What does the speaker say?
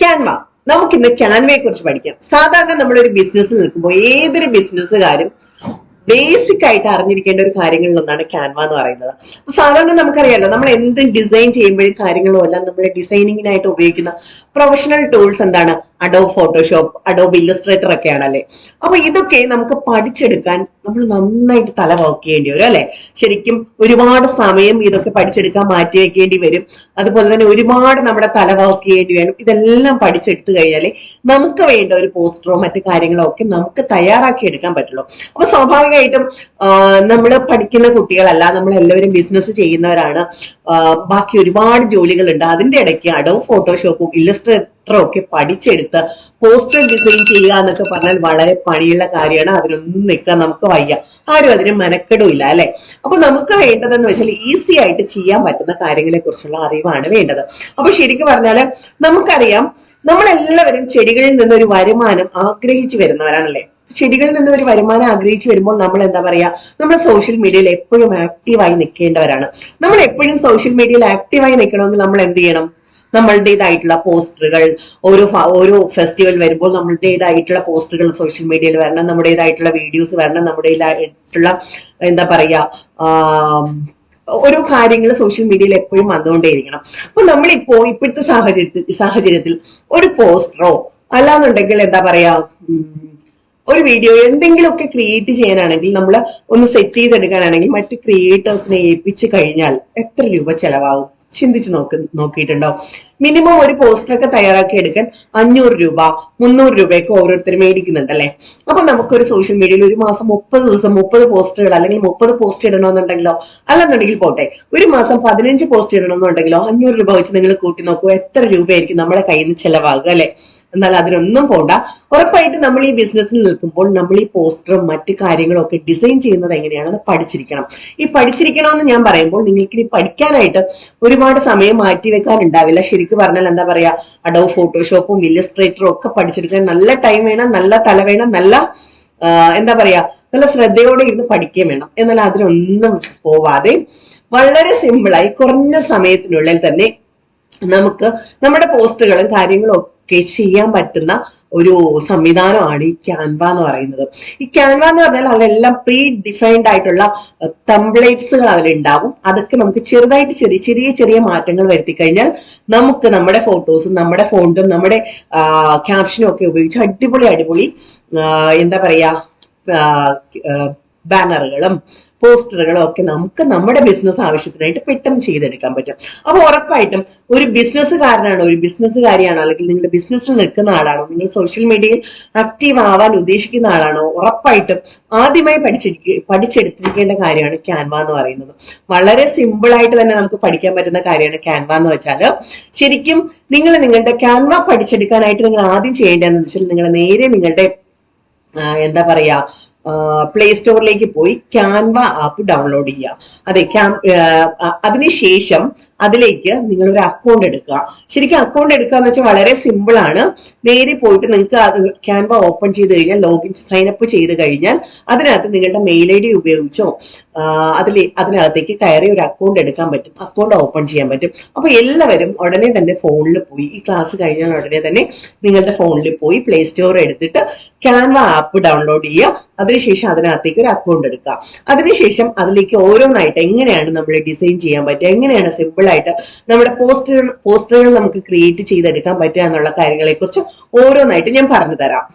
Canva നമുക്ക് ഇന്ന് ക്യാൻവയെ കുറിച്ച് പഠിക്കാം. സാധാരണ നമ്മൾ ഒരു ബിസിനസ്സിൽ നിൽക്കുമ്പോൾ ഏതൊരു ബിസിനസ്സുകാരും ബേസിക് ആയിട്ട് അറിഞ്ഞിരിക്കേണ്ട ഒരു കാര്യങ്ങളിൽ ഒന്നാണ് ക്യാൻവ എന്ന് പറയുന്നത്. സാധാരണ നമുക്കറിയാലോ നമ്മൾ എന്ത് ഡിസൈൻ ചെയ്യുമ്പോഴും കാര്യങ്ങളും എല്ലാം നമ്മൾ ഡിസൈനിങ്ങിനായിട്ട് ഉപയോഗിക്കുന്ന പ്രൊഫഷണൽ ടൂൾസ് എന്താണ്? അഡോ ഫോട്ടോഷോപ്പ് അഡോബ് ഇല്ലസ്ട്രേറ്റർ ഒക്കെ ആണല്ലേ അപ്പൊ ഇതൊക്കെ നമുക്ക് പഠിച്ചെടുക്കാൻ നമ്മൾ നന്നായിട്ട് തല വർക്ക് വരും അല്ലെ? ശരിക്കും ഒരുപാട് സമയം ഇതൊക്കെ പഠിച്ചെടുക്കാൻ മാറ്റി വെക്കേണ്ടി വരും. അതുപോലെ തന്നെ ഒരുപാട് നമ്മുടെ തല വർക്ക് വരും. ഇതെല്ലാം പഠിച്ചെടുത്തു കഴിഞ്ഞാലേ നമുക്ക് വേണ്ട ഒരു പോസ്റ്ററോ മറ്റു കാര്യങ്ങളോ ഒക്കെ നമുക്ക് തയ്യാറാക്കി എടുക്കാൻ പറ്റുള്ളൂ. അപ്പൊ സ്വാഭാവികമായിട്ടും നമ്മൾ പഠിക്കുന്ന കുട്ടികളല്ല നമ്മൾ എല്ലാവരും ബിസിനസ് ചെയ്യുന്നവരാണ് ബാക്കി ഒരുപാട് ജോലികളുണ്ട്. അതിന്റെ ഇടയ്ക്ക് അഡോ ഫോട്ടോഷോപ്പും ഇല്ലസ്ട്രേറ്ററും ഒക്കെ പഠിച്ചെടുത്ത് പോസ്റ്റർ ഡിസൈൻ ചെയ്യുക എന്നൊക്കെ പറഞ്ഞാൽ വളരെ പണിയുള്ള കാര്യമാണ്. അതിനൊന്നും നിൽക്കാൻ നമുക്ക് വയ്യ. ആരും അതിന് മെനക്കെടുമില്ല അല്ലെ? അപ്പൊ നമുക്ക് വേണ്ടതെന്ന് വെച്ചാൽ ഈസി ആയിട്ട് ചെയ്യാൻ പറ്റുന്ന കാര്യങ്ങളെ കുറിച്ചുള്ള അറിവാണ് വേണ്ടത്. അപ്പൊ ശരിക്കും പറഞ്ഞാൽ നമുക്കറിയാം നമ്മളെല്ലാവരും ചെടികളിൽ നിന്ന് ഒരു വരുമാനം ആഗ്രഹിച്ചു വരുന്നവരാണല്ലേ? ചെടികളിൽ നിന്ന് ഒരു വരുമാനം ആഗ്രഹിച്ചു വരുമ്പോൾ നമ്മൾ എന്താ പറയാ നമ്മൾ സോഷ്യൽ മീഡിയയിൽ എപ്പോഴും ആക്റ്റീവായി നിൽക്കേണ്ടവരാണ്. നമ്മൾ എപ്പോഴും സോഷ്യൽ മീഡിയയിൽ ആക്റ്റീവായി നിൽക്കണമെങ്കിൽ നമ്മൾ എന്ത് ചെയ്യണം? നമ്മളുടേതായിട്ടുള്ള പോസ്റ്ററുകൾ ഓരോ ഓരോ ഫെസ്റ്റിവൽ വരുമ്പോൾ നമ്മളുടേതായിട്ടുള്ള പോസ്റ്ററുകൾ സോഷ്യൽ മീഡിയയിൽ വരണം നമ്മുടേതായിട്ടുള്ള വീഡിയോസ് വരണം നമ്മുടേതായിട്ടുള്ള എന്താ പറയാ ഓരോ കാര്യങ്ങൾ സോഷ്യൽ മീഡിയയിൽ എപ്പോഴും വന്നുകൊണ്ടേയിരിക്കണം. അപ്പൊ നമ്മളിപ്പോ ഇപ്പോഴത്തെ സാഹചര്യത്തിൽ സാഹചര്യത്തിൽ ഒരു പോസ്റ്ററോ അല്ലാന്നുണ്ടെങ്കിൽ എന്താ പറയാ ഒരു വീഡിയോ എന്തെങ്കിലുമൊക്കെ ക്രിയേറ്റ് ചെയ്യാനാണെങ്കിൽ നമ്മൾ ഒന്ന് സെറ്റ് ചെയ്തെടുക്കാനാണെങ്കിൽ മറ്റു ക്രിയേറ്റേഴ്സിനെ ഏൽപ്പിച്ചു കഴിഞ്ഞാൽ എത്ര രൂപ ചെലവാകും? ചിന്തിച്ച് നോക്ക് നോക്കിയിട്ടുണ്ടോ മിനിമം ഒരു പോസ്റ്റർ ഒക്കെ തയ്യാറാക്കി എടുക്കാൻ അഞ്ഞൂറ് രൂപ മുന്നൂറ് രൂപയൊക്കെ ഓരോരുത്തർ മേടിക്കുന്നുണ്ടല്ലേ? അപ്പൊ നമുക്കൊരു സോഷ്യൽ മീഡിയയിൽ ഒരു മാസം മുപ്പത് ദിവസം മുപ്പത് പോസ്റ്റുകൾ അല്ലെങ്കിൽ മുപ്പത് പോസ്റ്റ് ഇടണമെന്നുണ്ടെങ്കിലോ അല്ലെന്നുണ്ടെങ്കിൽ പോട്ടെ ഒരു മാസം പതിനഞ്ച് പോസ്റ്റ് ഇടണമെന്നുണ്ടെങ്കിലോ അഞ്ഞൂറ് രൂപ വെച്ച് നിങ്ങൾ കൂട്ടി നോക്കൂ എത്ര രൂപയായിരിക്കും നമ്മുടെ കയ്യിൽ നിന്ന് ചെലവാകുക അല്ലെ? എന്നാൽ അതിനൊന്നും പോണ്ട. ഉറപ്പായിട്ട് നമ്മൾ ഈ ബിസിനസ്സിൽ നിൽക്കുമ്പോൾ നമ്മൾ ഈ പോസ്റ്ററും മറ്റു കാര്യങ്ങളും ഒക്കെ ഡിസൈൻ ചെയ്യുന്നത് എങ്ങനെയാണെന്ന് പഠിച്ചിരിക്കണം. ഈ പഠിച്ചിരിക്കണമെന്ന് ഞാൻ പറയുമ്പോൾ നിങ്ങൾക്ക് ഇനി പഠിക്കാനായിട്ട് ഒരുപാട് സമയം മാറ്റി വെക്കാൻ ഉണ്ടാവില്ല ശരിക്കും പറഞ്ഞാൽ എന്താ പറയാ അഡോ ഫോട്ടോഷോപ്പും ഇല്ലസ്ട്രേറ്ററും ഒക്കെ പഠിച്ചെടുക്കാൻ നല്ല ടൈം വേണം നല്ല തല വേണം നല്ല എന്താ പറയാ നല്ല ശ്രദ്ധയോടെ ഇരുന്ന് പഠിക്കുകയും വേണം. എന്നാൽ അതിനൊന്നും പോവാതെ വളരെ സിമ്പിളായി കുറഞ്ഞ സമയത്തിനുള്ളിൽ തന്നെ നമുക്ക് നമ്മുടെ പോസ്റ്റുകളും കാര്യങ്ങളും ഒക്കെ ചെയ്യാൻ പറ്റുന്ന ഒരു സംവിധാനമാണ് ഈ ക്യാൻവ എന്ന് പറയുന്നത്. ഈ ക്യാൻവ എന്ന് പറഞ്ഞാൽ അതെല്ലാം പ്രീ ഡിഫൈൻഡ് ആയിട്ടുള്ള തംപ്ലേറ്റ്സുകൾ അതിലുണ്ടാവും. അതൊക്കെ നമുക്ക് ചെറുതായിട്ട് ചെറിയ ചെറിയ ചെറിയ മാറ്റങ്ങൾ വരുത്തി കഴിഞ്ഞാൽ നമുക്ക് നമ്മുടെ ഫോട്ടോസും നമ്മുടെ ഫോണ്ടും നമ്മുടെ ക്യാപ്ഷനും ഒക്കെ ഉപയോഗിച്ച് അടിപൊളി അടിപൊളി എന്താ പറയാ ബാനറുകളും പോസ്റ്ററുകളും ഒക്കെ നമുക്ക് നമ്മുടെ ബിസിനസ് ആവശ്യത്തിനായിട്ട് പെട്ടെന്ന് ചെയ്തെടുക്കാൻ പറ്റും. അപ്പോൾ ഉറപ്പായിട്ടും ഒരു ബിസിനസ്സുകാരനാണോ ഒരു ബിസിനസ്സുകാരിയാണോ അല്ലെങ്കിൽ നിങ്ങളുടെ ബിസിനസ്സിൽ നിൽക്കുന്ന ആളാണോ നിങ്ങൾ സോഷ്യൽ മീഡിയയിൽ ആക്റ്റീവ് ആവാൻ ഉദ്ദേശിക്കുന്ന ആളാണോ ഉറപ്പായിട്ടും ആദ്യമായി പഠിച്ചിരിക്കുക പഠിച്ചെടുത്തിരിക്കേണ്ട കാര്യമാണ് ക്യാൻവ എന്ന് പറയുന്നത്. വളരെ സിമ്പിൾ ആയിട്ട് തന്നെ നമുക്ക് പഠിക്കാൻ പറ്റുന്ന കാര്യമാണ് ക്യാൻവ എന്ന് വെച്ചാൽ ശരിക്കും നിങ്ങൾ നിങ്ങളുടെ ക്യാൻവ പഠിച്ചെടുക്കാനായിട്ട് നിങ്ങൾ ആദ്യം ചെയ്യേണ്ടതെന്ന് വെച്ചാൽ നിങ്ങൾ നേരെ നിങ്ങളുടെ എന്താ പറയാ പ്ലേ സ്റ്റോറിലേക്ക് പോയി ക്യാൻവ ആപ്പ് ഡൗൺലോഡ് ചെയ്യുക. അതെ ക്യാം ആ, അതിനുശേഷം അതിലേക്ക് നിങ്ങൾ ഒരു അക്കൗണ്ട് എടുക്കുക. ശരിക്കും അക്കൗണ്ട് എടുക്കുക എന്ന് വെച്ചാൽ വളരെ സിമ്പിൾ ആണ്. നേരെ പോയിട്ട് നിങ്ങൾക്ക് അത് ക്യാൻവ ഓപ്പൺ ചെയ്ത് കഴിഞ്ഞാൽ ലോഗിൻ സൈൻ അപ്പ് ചെയ്ത് കഴിഞ്ഞാൽ അതിനകത്ത് നിങ്ങളുടെ മെയിൽ ഐ ഡി ഉപയോഗിച്ചോ അതിൽ അതിനകത്തേക്ക് കയറി ഒരു അക്കൗണ്ട് എടുക്കാൻ പറ്റും. അക്കൗണ്ട് ഓപ്പൺ ചെയ്യാൻ പറ്റും. അപ്പൊ എല്ലാവരും ഉടനെ തന്നെ ഫോണിൽ പോയി ഈ ക്ലാസ് കഴിഞ്ഞാൽ ഉടനെ തന്നെ നിങ്ങളുടെ ഫോണിൽ പോയി പ്ലേ സ്റ്റോർ എടുത്തിട്ട് ക്യാൻവ ആപ്പ് ഡൗൺലോഡ് ചെയ്യുക. അതിനുശേഷം അതിനകത്തേക്ക് ഒരു അക്കൗണ്ട് എടുക്കുക. അതിനുശേഷം അതിലേക്ക് ഓരോന്നായിട്ട് എങ്ങനെയാണ് നമ്മൾ ഡിസൈൻ ചെയ്യാൻ പറ്റുക? എങ്ങനെയാണ് സിമ്പിൾ ആയിട്ട് നമ്മുടെ പോസ്റ്ററുകൾ പോസ്റ്ററുകൾ നമുക്ക് ക്രിയേറ്റ് ചെയ്തെടുക്കാൻ പറ്റുക എന്നുള്ള കാര്യങ്ങളെക്കുറിച്ച് ഓരോന്നായിട്ട് ഞാൻ പറഞ്ഞു തരാം